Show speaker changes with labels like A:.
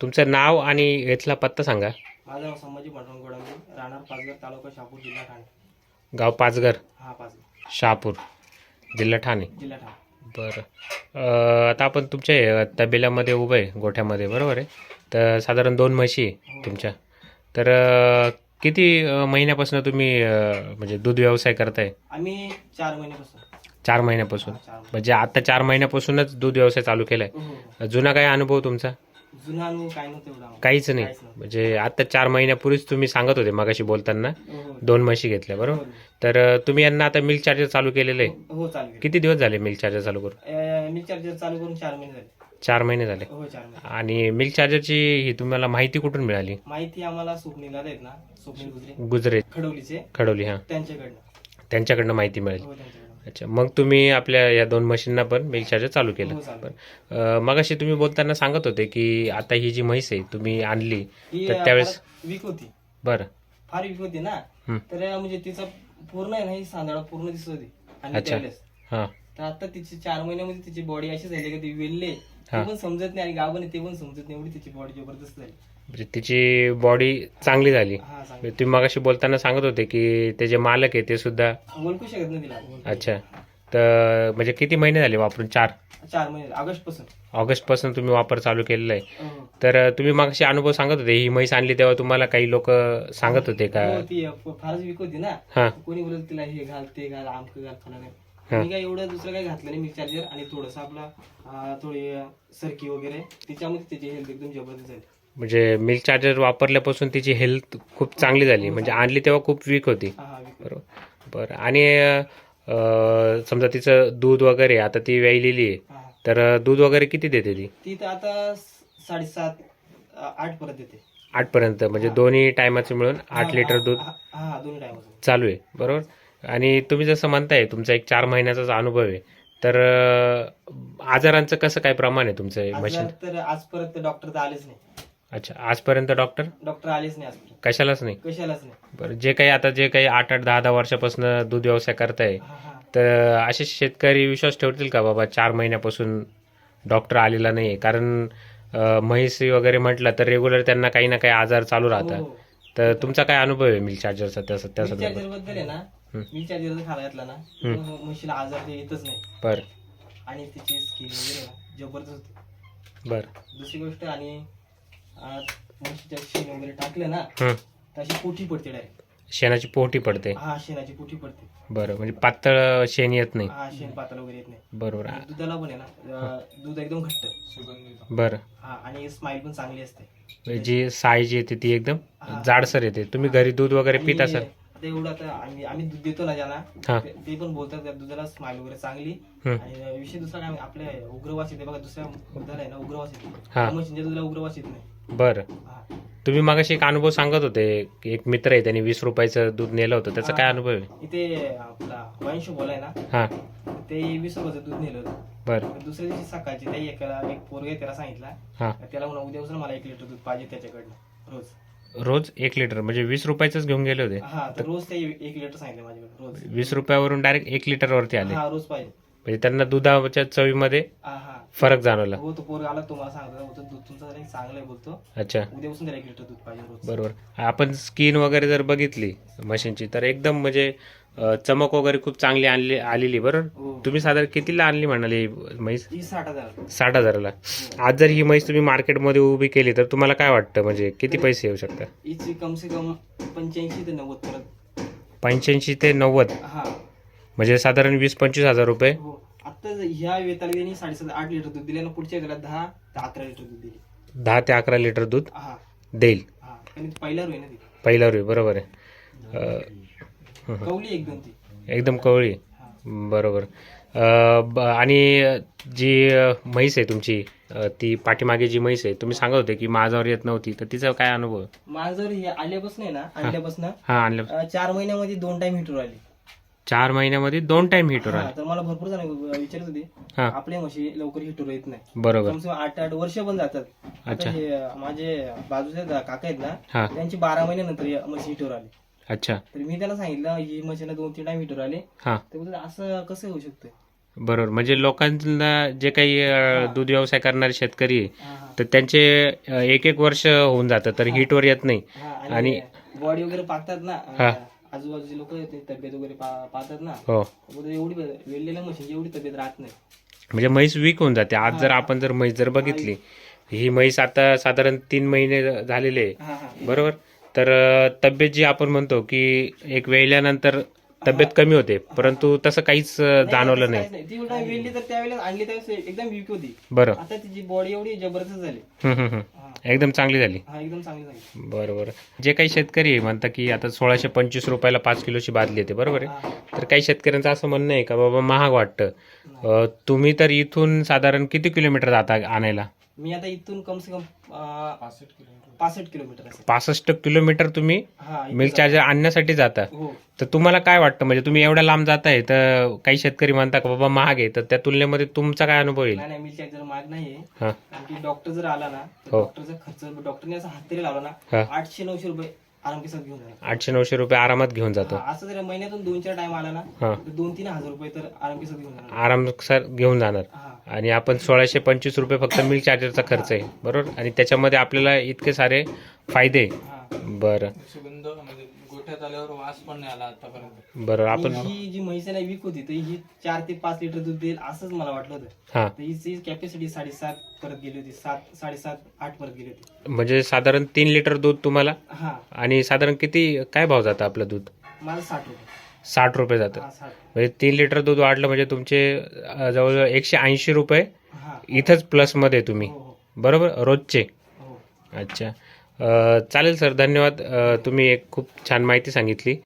A: तुमचं नाव आणि इथला पत्ता सांगा.
B: माझं नाव संभाजी पांडुरंग गोडांबे राहणार पाचघर तालुका शहापूर जिल्हा ठाणे.
A: गाव पाचघर?
B: हा पाचघर.
A: शहापूर. जिल्हा ठाणे.
B: जिल्हा ठाणे.
A: बरं. अं, आता आपण तुमच्या तबेल्यामध्ये उभं आहे गोठ्यामध्ये बरोबर आहे? तर साधारण दोन म्हशी आहे तुमच्या. तर अं, किती अं, महिन्यापासून तुम्ही अं, म्हणजे दूध व्यवसाय करताय?
B: आम्ही चार महिन्यापासून.
A: चार महिन्यापासून.
B: हा, चार.
A: म्हणजे आता चार महिन्यापासूनच दूध व्यवसाय चालू केलाय.
B: हो, हो.
A: जुना काय अनुभव तुमचा?
B: जुना अनुभव काय नव्हतं एवढा आम्हाला.
A: काहीच नाही.
B: काहीच नव्हतं.
A: म्हणजे आता चार महिन्यापूर्वीच तुम्ही सांगत होते मगाशी बोलताना.
B: हो, हो.
A: दोन म्हशी घेतल्या बरोबर? तर अं, तुम्ही यांना आता मिल्क चार्जर चालू केलेलं आहे.
B: हो चालेल
A: किती दिवस झाले मिल्क चार्जर चालू करून?
B: मी चार्जर चालू करून चार महिने झाले.
A: चार महिने झाले.
B: हो चार महिने.
A: आणि मिल्क चार्जरची ही तुम्हाला माहिती कुठून मिळाली?
B: माहिती आम्हाला स्वप्नीला आहेत ना स्वप्नील गुजरे.
A: गुजरे
B: खडवलीचे
A: खडवली हां.
B: त्यांच्याकडनं.
A: त्यांच्याकडनं माहिती मिळाली.
B: हो
A: अच्छा मग तुम्ही आपल्या या दोन मशीनना पण मिल्क चार्जर चालू केलं.
B: हो चालेल
A: अं, मगाशी तुम्ही बोलताना सांगत होते की आता ही जी म्हैस आहे तुम्ही आणली
B: ही
A: तर त्यावेळेस
B: वीक होती.
A: बरं.
B: फार वीक होती ना. तर म्हणजे तिचं पूर्ण आहे ना ही सांधाळा पूर्ण दिसत होती. आणि
A: अच्छा.
B: त्यावेळेस.
A: हां.
B: तर आता तिची चार महिन्यामध्ये तिची बॉडी अशी झाली की ती वेल्ले ते. पण समजत नाही आणि आहे ते पण समजत नाही. एवढी तिची बॉडी जबरदस्त झाली.
A: म्हणजे तिची बॉडी चांगली झाली.
B: हा सांग
A: म्हणजे तुम्ही मगाशी बोलताना सांगत होते की ते जे मालक आहे ते सुद्धा
B: ओळखू शकत नाही तिला
A: अच्छा. तर म्हणजे किती महिने झाले वापरून? चार?
B: चार महिने.
A: ऑगस्टपासून. ऑगस्टपासून तुम्ही वापर चालू केलेला आहे.
B: हो.
A: तर तुम्ही मागशी अनुभव सांगत होते ही म्हैस आणली तेव्हा तुम्हाला काही लोक सांगत होते का?
B: हो, फारच वीक होती ना.
A: हा.
B: कोणी बोलत तिला हे घाल ते घाल आमक घाल
A: हा.
B: मी काय एवढं दुसरं काय घातलं नाही मिक्स चार्जर आणि थोडस आपला अं, थोडी अं, सरकी वगैरे तिच्यामध्ये त्याची हेल्थ एकदम जबरदस्त झाली.
A: म्हणजे मिल्क चार्जर वापरल्यापासून तिची हेल्थ खूप चांगली झाली. म्हणजे आणली तेव्हा खूप वीक होती. बरोबर. बरं. आणि समजा तिचं दूध वगैरे आता ती व्यायलेली आहे. तर दूध वगैरे किती देते ती?
B: ती तर आता साडेसात आठ परत येते
A: आठपर्यंत म्हणजे दोन्ही टायमाचं मिळून आठ लिटर दूध चालू आहे. बरोबर? आणि तुम्ही जसं म्हणताय तुमचा एक चार महिन्याचाच अनुभव आहे तर आजारांचं कसं काय प्रमाण आहे तुमचं मशीन
B: तर आजपर्यंत डॉक्टर तर आलेच नाही.
A: अच्छा आजपर्यंत डॉक्टर
B: डॉक्टर आलेच नाही आजपर्यंत.
A: कशालाच नाही?
B: कशालाच नाही.
A: बरं जे काही आता जे काही आठ आठ दहा दहा वर्षापासून दूध व्यवसाय करताय
B: हा हा.
A: तर असे शेतकरी विश्वास ठेवतील का बाबा चार महिन्यापासून डॉक्टर आलेला नाही कारण अं, म्हैसी वगैरे म्हटलं तर रेग्युलर त्यांना काही ना काही आजार चालू राहतात.
B: हो.
A: तर तुमचा काय अनुभव आहे मिल्क चार्जरचा त्या त्या
B: मिल्क
A: संदर्भात?
B: चार्जरबद्दल आहे ना
A: हं.
B: चार्जर जर घातला ना तर म्हशीला आजार ते येतच नाही.
A: बरं.
B: आणि तिची स्किन वगैरे ना जबरदस्त होते.
A: बरं.
B: दुसरी गोष्ट आणि म्हशीच्या शेण वगैरे टाकलं ना
A: हं.
B: तर अशी पोटी पडते डायरेक्ट
A: शेणाची पोटी पडते.
B: हा शेणाची पोटी पडते.
A: बरं म्हणजे पातळ शेण येत नाही.
B: हा शेण पातळ वगैरे येत नाही.
A: बरोबर.
B: आणि दुधाला पण आहे ना अं, दूध एकदम घट्ट.
A: बरं.
B: हा आणि स्माईल पण चांगली असते.
A: म्हणजे जी साय जी येते ती एकदम
B: हा.
A: जाडसर येते. तुम्ही घरी दूध वगैरे पित
B: आणि
A: असाल?
B: आता एवढं आता आम्ही आम्ही दूध देतो ना ज्याला
A: हा.
B: ते ते पण बोलतात त्या दुधाला स्माईल वगैरे चांगली.
A: हं.
B: आणि विषय दुसरा काय आपल्या उग्रवास येते बघा दुसऱ्या दुधाला आहे ना उग्रवास येते.
A: हा.
B: म्हशींच्या दुधाला उग्रवास येत नाही.
A: बरं. तुम्ही मागाशी एक अनुभव सांगत होते एक मित्र आहे त्यांनी वीस रुपयाचं दूध नेलं होतं. त्याचा काय अनुभव आहे?
B: इथे आपला वाईन बोला आहे ना
A: हा.
B: ते वीस रुपयाचं दूध नेलं होतं.
A: बरं.
B: दुसऱ्या दिवशी सकाळची त्या एकाला एक पोरगे त्याला सांगितलं
A: हा.
B: त्याला म्हणा उद्यापासून मला एक लिटर दूध पाहिजे त्याच्याकडनं. रोज.
A: रोज एक लिटर म्हणजे वीस रुपयाचंच घेऊन गेले होते?
B: हा तर रोज ते एक लिटर सांगितलं माझ्याकडे रोज.
A: वीस रुपयावरून डायरेक्ट एक लिटरवरती आले.
B: हा रोज पाहिजे.
A: म्हणजे त्यांना दुधाच्या चवीमध्ये
B: हा हा.
A: फरक जाणवला.
B: हो तो पोरगा आला तुम्हाला सांगतो होतं दूध तुमचं जरा चांगलं आहे बोलतो.
A: अच्छा.
B: उद्यापासून एक लिटर दूध पाहिजे रोज.
A: बरोबर. आपण स्किन वगैरे जर बघितली मशीनची तर एकदम म्हणजे अं, चमक वगैरे खूप चांगली आणली आलेली बरोबर?
B: हो.
A: तुम्ही साधारण कितीला आणली म्हणाली ही म्हैस?
B: ही साठ हजार.
A: साठ हजाराला. आज जर ही म्हैस तुम्ही मार्केटमध्ये उभी केली तर तुम्हाला काय वाटतं? म्हणजे किती पैसे येऊ शकतात?
B: हिची कम से कम पंच्याऐंशी ते नव्वद परत.
A: पंच्याऐंशी ते नव्वद.
B: हा.
A: म्हणजे साधारण वीस पंचवीस हजार रुपये.
B: हो. आता ज- ह्या वेताला त्यांनी साडेसात आठ लिटर दूध दिले ना पुढच्या वेळेला दहा ते अकरा लिटर दूध दिले.
A: दहा ते अकरा लिटर दूध
B: हा.
A: देईल.
B: हा. पहिला रोय ना ती.
A: पहिल्यावर आहे, बरोबर आहे. अं,
B: कवली एकदम ती.
A: एकदम कवळी.
B: हा.
A: बरोबर. अं, ब- आणि जी अं, म्हैस आहे तुमची अं, ती पाठीमागे जी म्हैस आहे तुम्ही सांगत होते की माझ्यावर येत नव्हती तर तिचा काय अनुभव?
B: माझं हे आल्यापासून आहे ना आणल्यापासून
A: हा आणलं
B: चार महिन्यामध्ये दोन टाइम हिटर आली.
A: चार महिन्यामध्ये दोन टाइम हिटर
B: हा,
A: आले
B: तर मला भरपूर जण विचारत होते
A: हा.
B: आपल्या म्हशी लवकर हिटर येत नाही
A: बरोबर.
B: कम आठ आठ वर्ष पण जातात. आता
A: अच्छा.
B: हे माझे बाजूचे दा- काका आहेत ना त्यांची बारा महिन्यानंतर या म्हशी हिटर आली
A: अच्छा.
B: तर मी त्यांना सांगितलं ही म्हशीला दोन तीन टाइम हिटर आले
A: हा.
B: असं कसं होऊ शकतं
A: बरोबर. म्हणजे लोकांना जे काही अ, दूध व्यवसाय करणारे शेतकरी आहे,
B: हा, हा.
A: तर त्यांचे एक एक वर्ष होऊन जातं तर हिटवर येत नाही.
B: हा,
A: आणि-
B: आणि बॉडी वगैरे पाहतात ना.
A: हा.
B: आजूबाजूचे लोक तब्येत वगैरे पा- पाहतात ना.
A: हो.
B: एवढी वेळलेल्या म्हशीची एवढी तब्येत राहत नाही.
A: म्हणजे म्हैस वीक होऊन जाते. आज जर आपण जर म्हैस जर बघितली ही म्हैस आता साधारण तीन महिने झालेले आहे.
B: हा हा.
A: बरोबर? तर अ, तब्येत जी आपण म्हणतो की एक वेळल्यानंतर तब्येत कमी होते परंतु तसं काहीच जाणवलं नाही.
B: ती उलटा वेळली तर त्यावेळेला आणली त्यावेळेस एकदम वीक होती.
A: बरं.
B: आता तिची बॉडी एवढी जबरदस्त झाली.
A: हम्म, हम्म, हम्म. एकदम चांगली झाली.
B: हा, एकदम चांगली झाली.
A: बरं बरं. जे काही शेतकरी आहे म्हणतात की आता सोळाशे पंचवीस रुपयाला पाच किलोची बादली येते बरोबर आहे. तर काही शेतकऱ्यांचं असं म्हणणं आहे का बाबा महाग वाटतं. अ, तुम्ही तर इथून साधारण किती किलोमीटर जाता आणायला?
B: मी आता इथून कम से कम पासष्ट किलोमीटर असेल.
A: पासष्ट किलोमीटर तुम्ही
B: हा इथून
A: मिल्क चार्जर आणण्यासाठी जाता.
B: हो.
A: तर तुम्हाला काय वाटतं? म्हणजे तुम्ही एवढ्या लांब जाताय तर काही शेतकरी म्हणता का बाबा महाग आहे. तर त्या तुलनेमध्ये तुमचा काय अनुभव येईल?
B: नाही नाही मिल्क चार्जर महाग नाहीये.
A: हा.
B: कारण की डॉक्टर जर आला ना तर
A: हो.
B: डॉक्टरचा खर्च डॉक्टरने असा हात तरी लावला ना
A: हा.
B: आठशे नऊशे रुपये आराम केसात घेऊन जाणार
A: आठशे नऊशे रुपये आरामात घेऊन जातो.
B: हा, असं जर महिन्यातून दोन चार टाइम आला ना
A: हा.
B: तर दोन तीन हजार रुपये तर आराम केसात घेऊन जाणार.
A: घेऊन
B: हा.
A: आणि आपण सोळाशे पंचवीस रुपये फक्त मिल्क चार्जरचा खर्च आहे. बरोबर? आणि त्याच्यामध्ये आपल्याला इतके सारे फायदे बरं.
C: सुगंध म्हणजे गोठ्यात आल्यावर वास पण नाही आला आतापर्यंत.
A: बरं
B: आणि
A: आपण
B: ही जी म्हैस आहे ना वीक होती तर ही चार ते पाच लिटर दूध देईल असंच मला वाटलं होतं.
A: हां.
B: तर हिची कॅपॅसिटी साडेसात परत गेली होती सात साडेसात आठ परत गेली होती.
A: म्हणजे साधारण तीन लिटर दूध तुम्हाला?
B: हा.
A: आणि साधारण किती काय भाव जातं आपलं दूध?
B: मला साठ रुपये.
A: साठ रुपये जातं. म्हणजे तीन लिटर दूध वाढलं म्हणजे तुमचे जवळजवळ एकशे ऐंशी रुपये इथंच प्लसमध्ये तुम्ही.
B: हो हो.
A: बरोबर? रोजचे.
B: हो.
A: अच्छा. चालेल सर. धन्यवाद. तुम्ही एक खूप छान माहिती सांगितली.